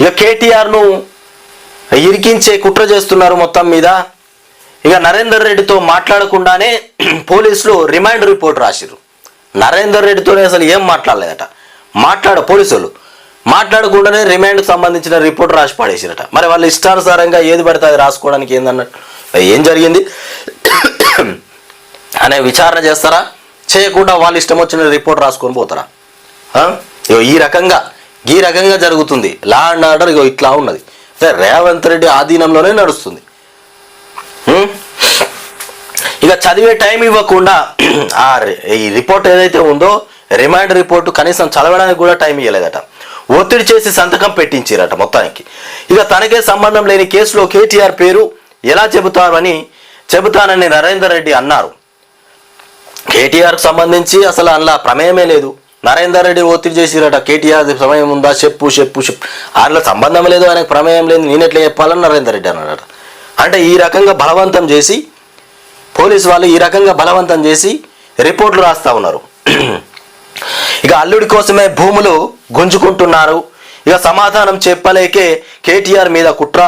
ఇక కేటీఆర్ను ఇరికించే కుట్ర చేస్తున్నారు మొత్తం మీద. ఇక నరేందర్ రెడ్డితో మాట్లాడకుండానే పోలీసులు రిమైండ్ రిపోర్ట్ రాసిరు నరేందర్ రెడ్డితోనే అసలు ఏం మాట్లాడలేదట. మాట్లాడ పోలీసులు. మాట్లాడకుండానే రిమైండ్కి సంబంధించిన రిపోర్ట్ రాసి పడేసిరట. మరి వాళ్ళు ఇష్టానుసారంగా ఏది పడితే అది రాసుకోవడానికి ఏందన్నట్టు? ఏం జరిగింది? అనే విచారణ చేస్తారా? చేయకుండా వాళ్ళు ఇష్టం వచ్చిన రిపోర్ట్ రాసుకొని పోతారా? ఇగో ఈ రకంగా ఈ రకంగా జరుగుతుంది. లా అండ్ ఆర్డర్ ఇగో ఇట్లా ఉన్నది. అంటే రేవంత్ రెడ్డి ఆధీనంలోనే నడుస్తుంది. ఇక చదివే టైం ఇవ్వకుండా ఆ రి- ఈ రిపోర్ట్ ఏదైతే ఉందో రిమాండ్ రిపోర్ట్ కనీసం చదవడానికి కూడా టైం ఇవ్వలేదట ఒత్తిడి చేసి సంతకం పెట్టించారట మొత్తానికి. ఇక తనకే సంబంధం లేని కేసులో కేటీఆర్ పేరు ఎలా చెబుతారని చెబుతానని నరేందర్ రెడ్డి అన్నారు. కేటీఆర్కు సంబంధించి అసలు అందులో ప్రమేయమే లేదు. నరేందర్ రెడ్డి ఒత్తిడి చేసిరట కేటీఆర్ సమయం ఉందా చెప్పు చెప్పు చెప్పు. వాళ్ళ సంబంధం లేదు ఆయనకు ప్రమేయం లేదు నేను ఎట్లా చెప్పాలని నరేందర్ రెడ్డి అన్నాడట. అంటే ఈ రకంగా బలవంతం చేసి పోలీసు వాళ్ళు ఈ రకంగా బలవంతం చేసి రిపోర్ట్లు రాస్తా ఉన్నారు. ఇక అల్లుడి కోసమే భూములు గుంజుకుంటున్నారు. ఇక సమాధానం చెప్పలేకే కేటీఆర్ మీద కుట్ర.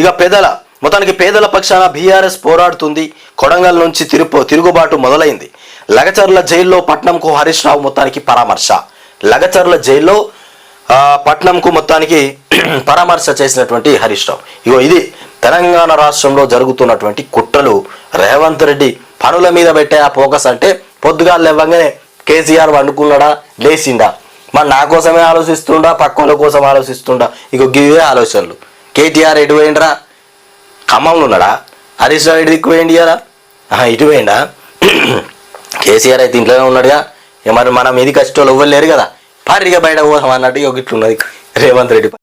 ఇక పేదల మొత్తానికి పేదల పక్షాన బీఆర్ఎస్ పోరాడుతుంది. కొడంగల్ నుంచి తిరుపు తిరుగుబాటు మొదలైంది. లగచర్ల జైల్లో పట్నంకు హరీష్ రావు మొత్తానికి పరామర్శ. లగచర్ల జైల్లో పట్నంకు మొత్తానికి పరామర్శ చేసినటువంటి హరీష్ రావు. ఇగో ఇది తెలంగాణ రాష్ట్రంలో జరుగుతున్నటువంటి కుట్రలు. రేవంత్ రెడ్డి పనుల మీద పెట్టే ఆ ఫోకస్ అంటే పొద్దుగాలు లేవగానే కేసీఆర్ వండుకున్నాడా? లేచిండా? మరి నా కోసమే ఆలోచిస్తుండా? పక్కల కోసం ఆలోచిస్తుండా? ఇక గివే ఆలోచనలు. కేటీఆర్ ఎటు పోయిండ్రా? ఖమ్మంలో ఉన్నాడా? హరీష్ రావు ఎటు దిక్కు ఇటు పోయిండా? కేసీఆర్ అయితే ఇంట్లోనే ఉన్నాడుగా. ఇక మరి మనం ఇది ఎవ్వరు ఇవ్వలేరు కదా. పారిగా బయట పోదాం అన్నట్టు ఇక ఇట్లున్నది. రేవంత్ రెడ్డి